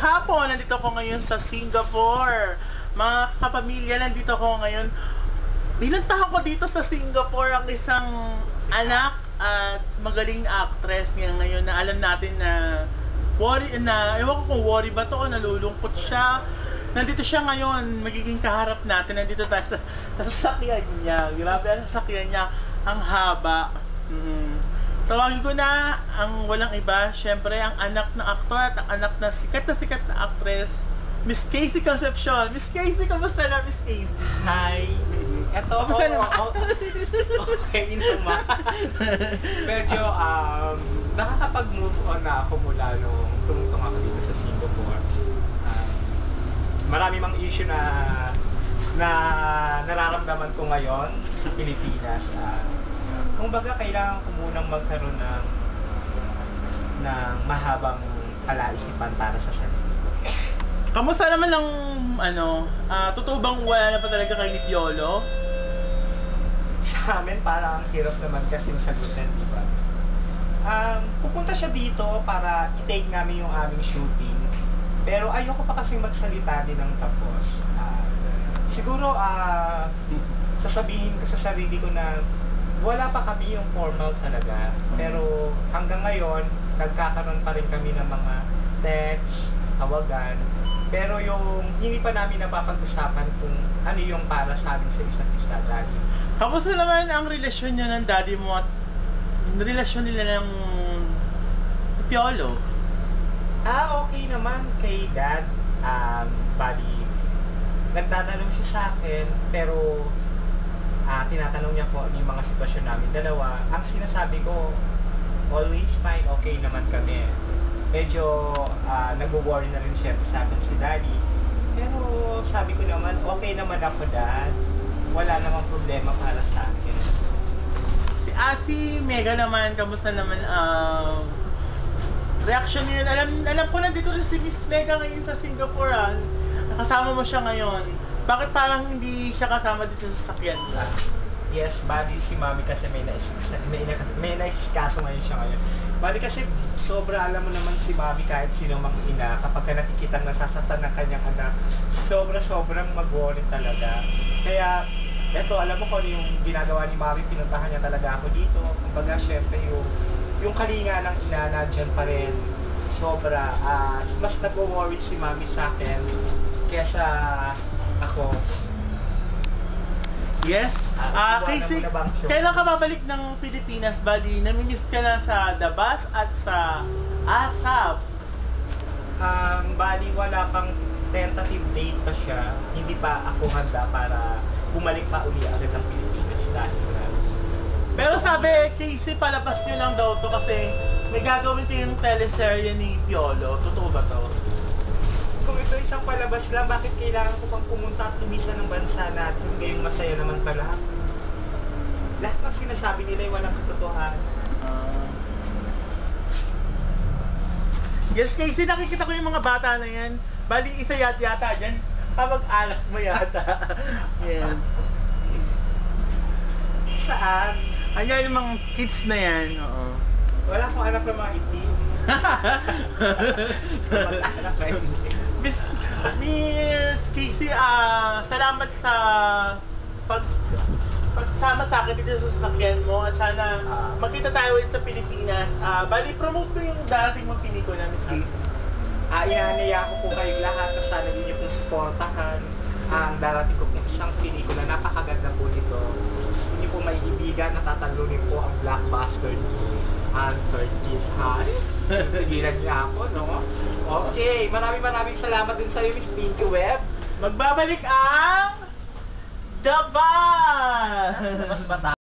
Hapon, nandito ako ngayon sa Singapore. Mga kapamilya, nandito ako ngayon. Binantahan ko dito sa Singapore ang isang anak at magaling na actress niya ngayon na alam natin na worry na, ewan ko kung worry ba to o nalulungkot siya. Nandito siya ngayon, magiging kaharap natin. Nandito tayo sa, sa sasakyan niya. Grabe ang sasakyan niya. Ang haba. Mm. Tawagin ko na ang walang iba, syempre ang anak ng aktor at ang anak na sikat na sikat na actress, Miss Casey Concepcion. Miss Casey, kamusta na Miss Casey? Hi. Eto, Kamusta oo, naman? oo. okay naman. Medyo, um, nakakapag-move on na ako mula nung tumutong ako dito sa Singapore. Um, marami mang issue na na nararamdaman ko ngayon sa Pilipinas. Uh, kung baga, kailangan ko munang magkaroon ng ng mahabang palaisipan para sa sarili ko. Kamusta naman ang ano, ah, totoo bang wala na pa talaga kay ni Piolo? sa amin parang ang hirap naman kasi sagutin, di ba? Um, pupunta siya dito para i-take namin yung aming shooting. Pero ayoko pa kasi magsalita din ng tapos. Ah, siguro, ah, sasabihin ko sa sarili ko na wala pa kami yung formal talaga. Pero hanggang ngayon, nagkakaroon pa rin kami ng mga text, tawagan. Pero yung hindi pa namin napapag-usapan kung ano yung para sa amin sa isa't isa dahil Kamusta naman ang relasyon niyo ng daddy mo at yung relasyon nila ng Piolo? Ah, okay naman kay dad. Um, bali, nagtatanong siya sa akin, pero ah, tinatanong niya ano yung mga sitwasyon namin dalawa. Ang sinasabi ko, always fine, okay naman kami. Medyo ah, nagwo-worry na rin siya sa akin si daddy. Pero sabi ko naman, okay naman ako dad. Wala namang problema para sa akin. Si Ate Mega naman, kamusta naman ang reaction niyo? Alam, alam ko na dito rin si Miss Mega ngayon sa Singapore ah. Nakasama mo siya ngayon. Bakit parang hindi siya kasama dito sa sakyan? Yes, bali si Mami kasi may nais may, may, may naiskaso ngayon siya ngayon. Bali kasi sobra alam mo naman si Mami kahit sino mang ina kapag ka nakikita nasasaktan ng kanyang anak, sobra sobrang mag-worry talaga. Kaya eto alam mo kung ano yung ginagawa ni Mami, pinuntahan niya talaga ako dito. Kumbaga syempre yung yung kalinga ng ina nandyan pa rin sobra ah, mas nag-worry si Mami sa akin kesa ako Yes? Ah, Ah, Casey, kailan ka babalik ng Pilipinas, buddy? Namimiss ka na sa Dabas at sa ASAP. Um, bali wala pang tentative date pa siya. Hindi pa ako handa para bumalik pa uli agad ng Pilipinas dahil na Pero sabi, Casey, palabas nyo lang daw to kasi may gagawin kayong teleserye ni Piolo. Totoo ba to? Kung ito isang palabas lang, bakit kailangan ko pang pumunta at tumisa ng bansa natin ngayong masaya naman pala? Lahat ng sinasabi nila ay walang katotohanan. Ah. yes, Casey, nakikita ko yung mga bata na yan. Bali, isa yata yata dyan. Kapag alak mo yata. yan. Saan? Ayan yung mga kids na yan. Oo. Wala akong anak na mga itim. Mag-anak na itim. Miss, Miss Casey, ah, salamat sa pag pagsama sa akin dito sa sasakyan mo at sana magkita tayo ulit sa Pilipinas. Ah, bali, promote ko yung darating mong pelikula, Miss Casey. Ah, inanaya ko po kayong lahat na sana din niyo po supportahan ang darating ko pong isang pelikula. Napakaganda po nito. Hindi po maiibigan, natatalunin po ang blockbuster ni Anthony Kiss Harris. Tigilan niya ako, no? Okay, maraming maraming salamat din sa iyo, Miss Pinky Web. Magbabalik ang The bata.